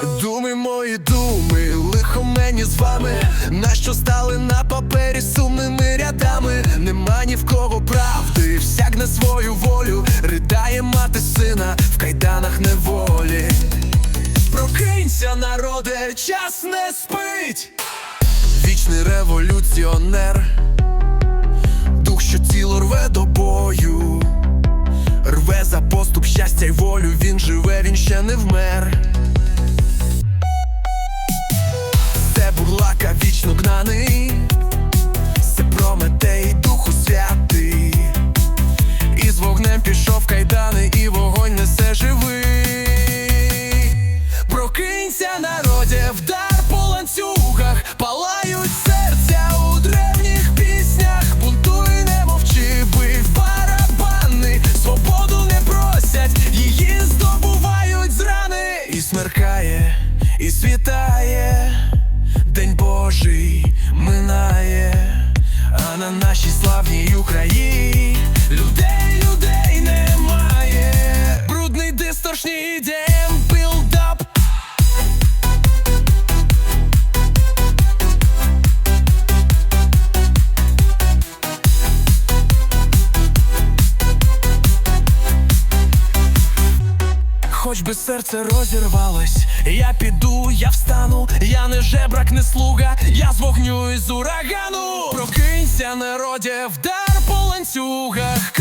Думи мої думи, лихо мені з вами, нащо стали на папері сумними рядами, нема ні в кого правди, всяк на свою волю, ридає мати сина в кайданах неволі. Прокинься, народе, час не спить, вічний революціонер, дух, що тіло рве до бою, рве за поступ щастя й волю, він живе, він ще не вмер. Вдар по ланцюгах, палають серця у древніх піснях. Бунтуй, не мовчи, бий в барабани, свободу не просять, її здобувають з рани. І смеркає, і світає, День Божий минає, а на нашій славній Україні людей, людей би серце розірвалось, я піду, я встану, я не жебрак, не слуга, я з вогню із урагану. Прокинься, народе, вдар по ланцюгах,